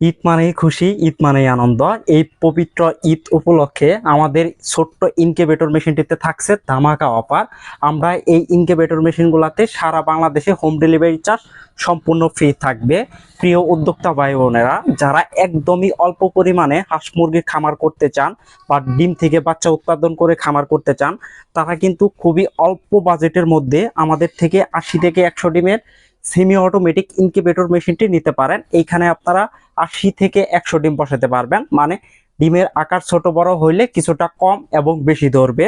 ঈদ মানেই খুশি, ঈদ মানেই আনন্দ। এই পবিত্র ঈদ উপলক্ষে আমাদের ছোট্ট ইনকিউবেটর মেশিনটিতে থাকছে ধামাকা অফার আমরা এই ইনকিউবেটর মেশিনগুলোতে সারা বাংলাদেশে হোম ডেলিভারি চার্জ সম্পূর্ণ ফ্রি থাকবে। প্রিয় উদ্যোক্তা ভাই বোনেরা যারা একদমই অল্প পরিমাণে হাঁস মুরগির খামার করতে চান বা ডিম থেকে বাচ্চা উৎপাদন করে খামার করতে চান, তারা কিন্তু খুবই অল্প বাজেটের মধ্যে আমাদের থেকে আশি থেকে একশো ডিমের সেমি অটোমেটিক ইনকিউবেটর মেশিনটি নিতে পারেন। এইখানে আপনারা আশি থেকে একশো ডিম বসাতে পারবেন। মানে ডিমের আকার ছোট বড় হইলে কিছুটা কম এবং বেশি ধরবে।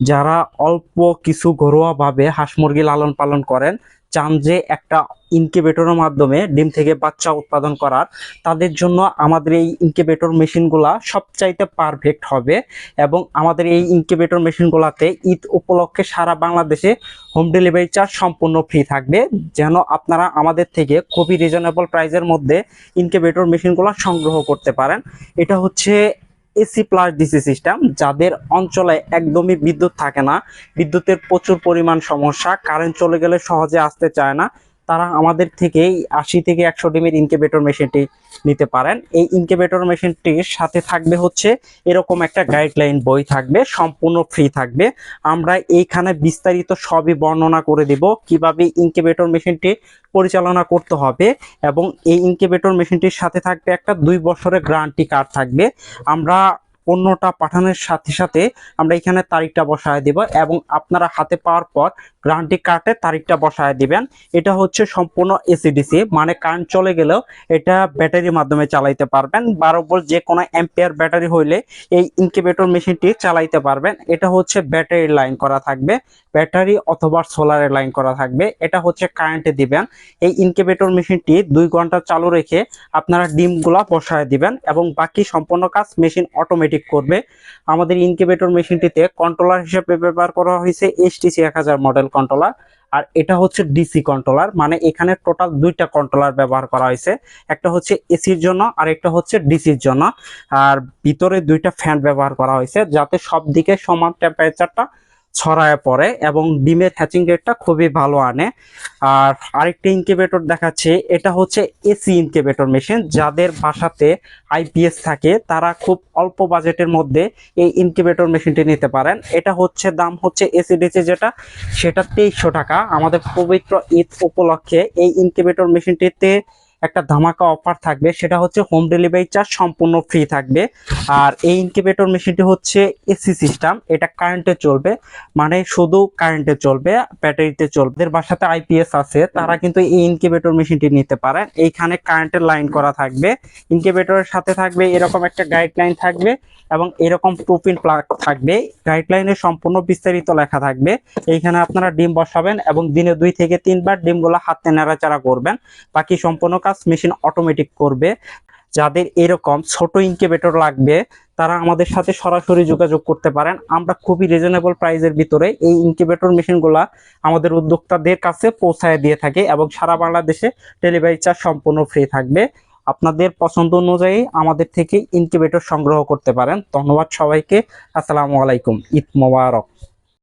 যারা অল্প কিছু ঘরোয়াভাবে হাঁস মুরগি লালন পালন করেন চান যে একটা ইনকিউবেটরের মাধ্যমে ডিম থেকে বাচ্চা উৎপাদন করার। তাদের জন্য আমাদের এই ইনকিউবেটর মেশিনগুলা সবচাইতে পারফেক্ট হবে এবং আমাদের এই ইনকিউবেটর মেশিনগুলাতে ঈদ উপলক্ষে সারা বাংলাদেশে হোম ডেলিভারি চার্জ সম্পূর্ণ ফ্রি থাকবে। যেন আপনারা আমাদের থেকে খুবই রিজনেবল প্রাইসের মধ্যে ইনকিউবেটর মেশিনগুলো সংগ্রহ করতে পারেন। এটা হচ্ছে এসি প্লাস ডিসি সিস্টেম যাদের অঞ্চলে একদমই বিদ্যুৎ থাকে না, বিদ্যুতের প্রচুর পরিমাণ সমস্যা কারেন্ট চলে গেলে সহজে আসতে চায় না তারা আমাদের থেকে আশি থেকে একশো ডিমের ইনকিউবেটর মেশিনটি নিতে পারেন। এই ইনকিউবেটর মেশিনটির সাথে থাকবে হচ্ছে এরকম একটা গাইডলাইন বই থাকবে, সম্পূর্ণ ফ্রি থাকবে। আমরা এইখানে বিস্তারিত সবই বর্ণনা করে দিব কীভাবে ইনকিউবেটর মেশিনটি পরিচালনা করতে হবে এবং এই ইনকিউবেটর মেশিনটির সাথে থাকবে একটা দুই বছরের গ্যারান্টি কার্ড থাকবে। আমরা পণ্যটা পাঠানোর সাথে সাথে আমরা এখানে তারিখটা বসায় দেব এবং আপনারা হাতে পাওয়ার পর গ্যারান্টি কার্ডে তারিখটা বসায় দিবেন। এটা হচ্ছে সম্পূর্ণ এসিডিসি মানে কারেন্ট চলে গেলেও এটা ব্যাটারির মাধ্যমে চালাইতে পারবেন। বারো ভোল্ট যে কোনো অ্যাম্পিয়ার ব্যাটারি হইলে এই ইনকিউবেটর মেশিনটি চালাইতে পারবেন। এটা হচ্ছে ব্যাটারি লাইন করা থাকবে, ব্যাটারি অথবা সোলারের লাইন করা থাকবে। এটা হচ্ছে কারেন্টে দিবেন। এই ইনকিউবেটর মেশিনটি দুই ঘণ্টা চালু রেখে আপনারা ডিমগুলা বসায় দিবেন এবং বাকি সম্পূর্ণ কাজ মেশিন অটোমেটিক করবে। আমাদের ইনকিউবেটর মেশিনটিতে কন্ট্রোলার হিসেবে ব্যবহার করা হয়েছে এইচটিসি এক মডেল। কন্ট্রোলার আর এটা হচ্ছে ডিসি কন্ট্রোলার মানে এখানে টোটাল দুইটা কন্ট্রোলার ব্যবহার করা হয়েছে। একটা হচ্ছে এসির জন্য, আর একটা হচ্ছে ডিসির জন্য। আর ভিতরে দুইটা ফ্যান ব্যবহার করা হয়েছে, যাতে সব দিকে সমান টেম্পারেচারটা ছড়ায় পড়ে এবং ডিমের হ্যাচিং রেটটা খুবই ভালো আনে। আর আরেকটা ইনকিউবেটর দেখাচ্ছে, এটা হচ্ছে এসি ইনকিউবেটর মেশিন যাদের বাসাতে আইপিএস থাকে, তারা খুব অল্প বাজেটের মধ্যে এই ইনকিউবেটর মেশিনটি নিতে পারেন। এটা হচ্ছে, দাম হচ্ছে এসিডিসি যেটা, সেটা তেইশশো টাকা। আমাদের পবিত্র ঈদ উপলক্ষে এই ইনকিউবেটর মেশিনটিতে একটা ধামাকা অফার থাকবে, সেটা হচ্ছে হোম ডেলিভারি চার্জ সম্পূর্ণ ফ্রি থাকবে। আর এই ইনকিউবেটর মেশিনটি হচ্ছে এসি সিস্টেম এটা কারেন্টে চলবে মানে শুধু কারেন্টে চলবে ব্যাটারিতে চলবে। বাসাতে আইপিএস আছে, তারা কিন্তু এই ইনকিউবেটর মেশিনটি নিতে পারেন। এইখানে কারেন্টের লাইন করা থাকবে ইনকিউবেটরের সাথে থাকবে, এরকম একটা গাইডলাইন থাকবে এবং এরকম প্রুফিন প্লাগ থাকবে। গাইডলাইনে সম্পূর্ণ বিস্তারিত লেখা থাকবে। এইখানে আপনারা ডিম বসাবেন এবং দিনে দুই থেকে তিনবার ডিমগুলো হাতে নাড়াচাড়া করবেন। বাকি সম্পূর্ণ কাজ মেশিন অটোমেটিক করবে। যাদের এরকম ছোট ইনকিউবেটর লাগবে, তারা আমাদের সাথে সরাসরি যোগাযোগ করতে পারেন। আমরা খুবই রিজনেবল প্রাইজের ভিতরে এই ইনকিউবেটর মেশিনগুলা আমাদের উদ্যোক্তাদের কাছে পৌঁছায় দিয়ে থাকে এবং সারা বাংলাদেশে ডেলিভারি চার্জ সম্পূর্ণ ফ্রি থাকবে। আপনাদের পছন্দ অনুযায়ী আমাদের থেকে ইনকিউবেটর সংগ্রহ করতে পারেন। ধন্যবাদ সবাইকে। আসসালামু আলাইকুম। ঈদ মোবারক।